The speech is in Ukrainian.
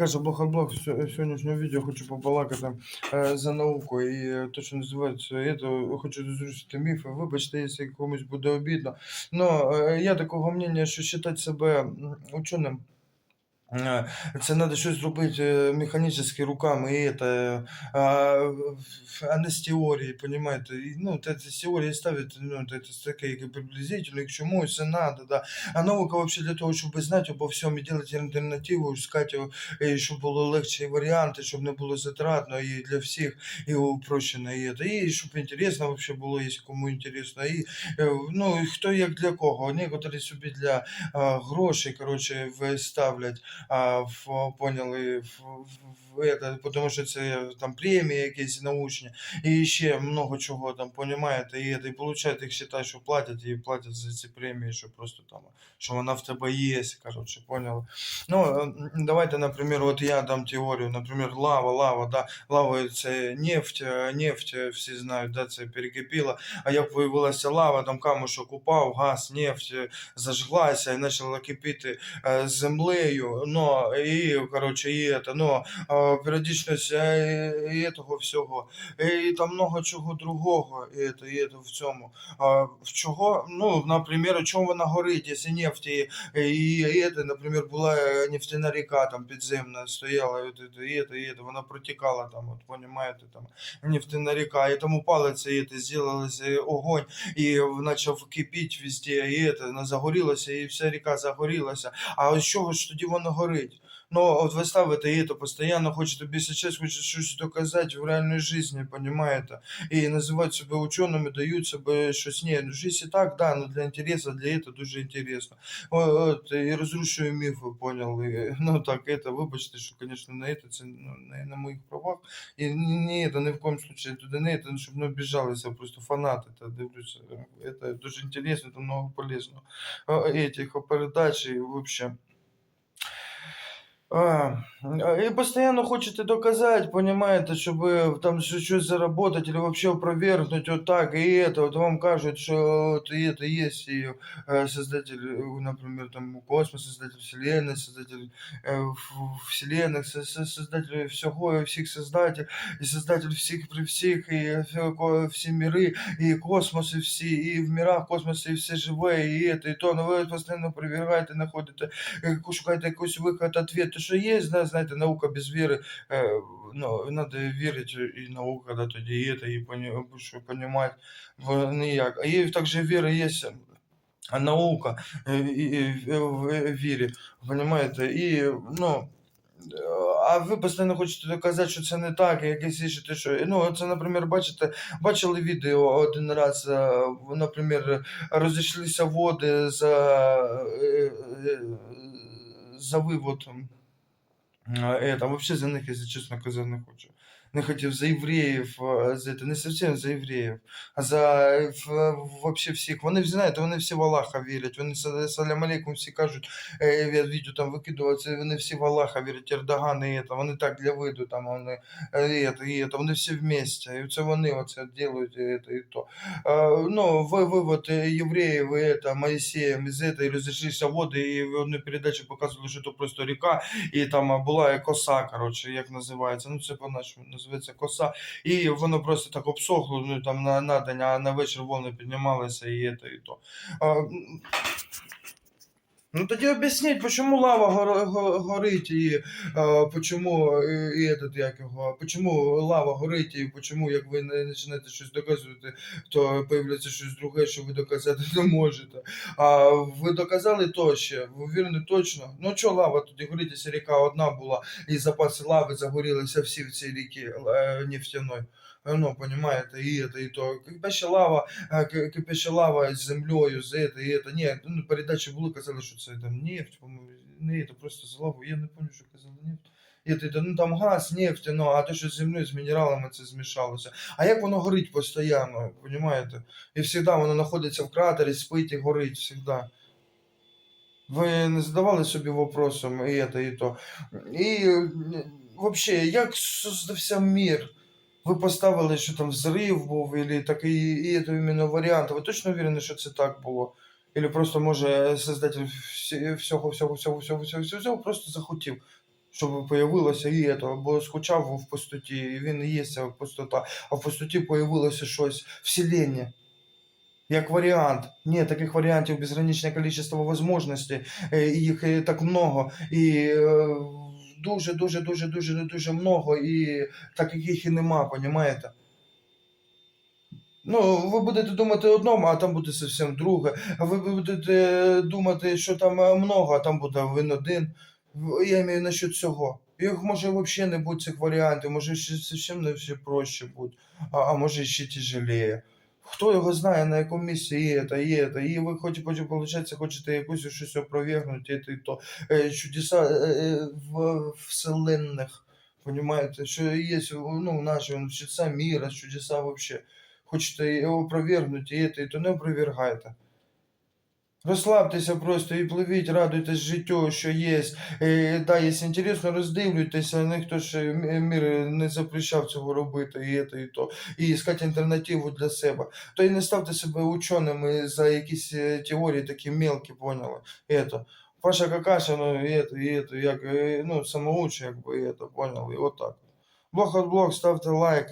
каже Блохарблок, сьогоднішнього відео хочу побалакати е, за науку і е, те, називається, это, хочу зрушити міфи. Вибачте, якщо комусь буде обідно. Но е, я такого мнення, що вважати себе ученим. Е, Це треба щось зробити е, механічно руками, і это, а, не з теорії, понимаєте? Ну, це з теорії ставити, ну, це, це таке як приблизительно, к чому це надо, да. А наука вообще для того, щоб знати обо всьому і робити альтернативу, шукати, і щоб було легче і варіанти, щоб не було затратно і для всіх, і упрощено, і, і щоб інтересно вообще було, якщо кому інтересно. І, е, ну, хто як для кого. Некоторі собі для а, грошей, а, в, поняли, в, тому що це там премії якісь научні, і ще много чого там, понімаєте, і, і получають їх считай, що платять, і платять за ці премії, що просто там, що вона в тебе є, короче, поняли. Ну, давайте, наприклад, от я дам теорію, наприклад, лава, лава, да, лава це нефть, нефть, е, всі знають, да, це перекипіло, а як виявилася лава, там камушок упав, газ, нефть е, зажглася і почала кипіти е, землею, но, і, короче, і это, но, е, періодичність е, і того всього, і там много чого другого, і, это, і это в цьому. А, в чого, ну, наприклад, чому вона горить, якщо нефть і, і, і это, наприклад, була е, нефтяна ріка там підземна стояла, і, это, і, это, і это, вона протікала там, от, понімаєте, там, нефтяна ріка, і тому палиться, і це, зробилося е, огонь, і почав кипіти везде, і це, вона загорілася, і вся ріка загорілася. А ось чого ж тоді воно горить? Ну, от ви ставите і то постійно хочете більше час, хочете щось доказати в реальній житті, понімаєте? І називають себе ученими, дають себе щось. Ні, ну життя і так, да, ну для інтересу, для цього дуже інтересно. О, от, і розрушую міфи, поняли. Ну так, это, вибачте, що, звісно, на це, це ну, не на моїх правах. І ні, це ні в коем случае туди не, це, щоб не обіжалися, просто фанати, та дивлюся. Це дуже інтересно, там много полезного. О, Этих передач і вообще. А, и постоянно хочете доказать, понимаете, чтобы там что- что-то заработать или вообще опровергнуть вот так и это. Вот вам кажут, что вот и это есть, и э, создатель, э, например, там космос, создатель вселенной, создатель э, в- вселенных, со- со- создатель всего и всех создатель, и создатель всех при всех, и всё ко- все миры, и космосы все, и в мирах космоса, и все живые, и это, и то, но ви постійно опровергуєте, знаходите е, шукаєте якийсь виход, ответ. Що є, зна- знаєте, наука без віри, е, ну, треба вірити і наука, да, тоді і це, і поні, що понімати в ніяк. А є також віра є, наука е, в вірі, понімаєте? І, ну, а ви постійно хочете доказати, що це не так, і якесь інше, те, що, ну, це, наприклад, бачите, бачили відео один раз, е, наприклад, розійшлися води за, за виводом. А, взагалі вообще за них, якщо чесно, казати не хочу. Не хотів за євреїв, а, за это, не совсем за євреїв, а за е, в- вообще всіх. Вони знаєте, вони всі в Аллаха вірять. Вони са- салям алейкум всі кажуть, е, я відео там викидував, вони всі в Аллаха вірять, Ердоган і это, вони так для виду, там вони е, і это, і это, вони всі вместе. І це вони оце делають, і это, і то. А, ну, ви, вивод е, євреїв, і это, Моїсеєм із это, і розійшлися води, і в одній передачі показували, що це просто ріка, і там а, була коса, коротше, як називається. Ну, це по-нашому називається коса. І воно просто так обсохло, ну там на, на день, а на вечір волни піднімалися і це, і то. А, Ну тоді об'ясніть, чому лава гор, го- горить і а, почому і, і этот, як його, почому лава горить і почому, як ви не почнете щось доказувати, то появляється щось друге, що ви доказати не можете. А ви доказали то ще, ви вірні точно. Ну що лава тоді горить, якщо ріка одна була, і запаси лави загорілися всі в цій ріці е, нефтяної Ну, понимаете, и это, и то. Кипяща лава, а, ки- кипяща лава з землею, з это, і это. Ні, ну, передачі були, казали, що це там нефть, по-моєму. Не, це просто з лаву. Я не пам'ятаю, що казали нефть. І це, це, ну там газ, нефть, ну, а те, що з землею, з мінералами це змішалося. А як воно горить постійно, понимаєте? І завжди воно знаходиться в кратері, спить і горить завжди. Ви не задавали собі вопросом і це, і то. І взагалі, як создався мир? Ви поставили, що там взрив був, і такий, і це іменно варіант. Ви точно уверені, що це так було? Или просто може создатель всього, всього, всього, всього, всього, всього, просто захотів щоб появилося і это, бо скучав в пустоті, і він і є ця пустота, а в пустоті появилося щось, вселення. Як варіант. Ні, таких варіантів безграничне кількість можливостей, е, їх е, так много, і е, дуже, дуже, дуже, дуже, дуже много, і так як їх і нема, понімаєте? Ну, ви будете думати одному, а там буде зовсім друге. А ви будете думати, що там е, много, а там буде він один. Я маю насчет цього. Їх може взагалі не бути цих варіантів, може ще зовсім не все проще бути, а, а може ще тяжелее. Хто його знає, на якому місці є та є та І ви хоч потім, виходить, хочете якусь щось опровергнути, то, то е, чудеса е, е, в вселенних. Понимаете, що є ну, наші чудеса міра, чудеса вообще. Хочете його опровергнути, і то не опровергайте. Розслабтеся просто і пливіть, радуйтесь життю, що є. Е, да, якщо інтересно, роздивлюйтеся, ніхто ж е, м- мір не запрещав цього робити, і це, і то. І іскати альтернативу для себе. То і не ставте себе ученими за якісь е, теорії такі мелкі, поняли? Это. Паша Какаша, ну, і это, і это, як, е, ну, самоучий, якби, і это, поняли, і отак. Блог от блог, ставте лайк,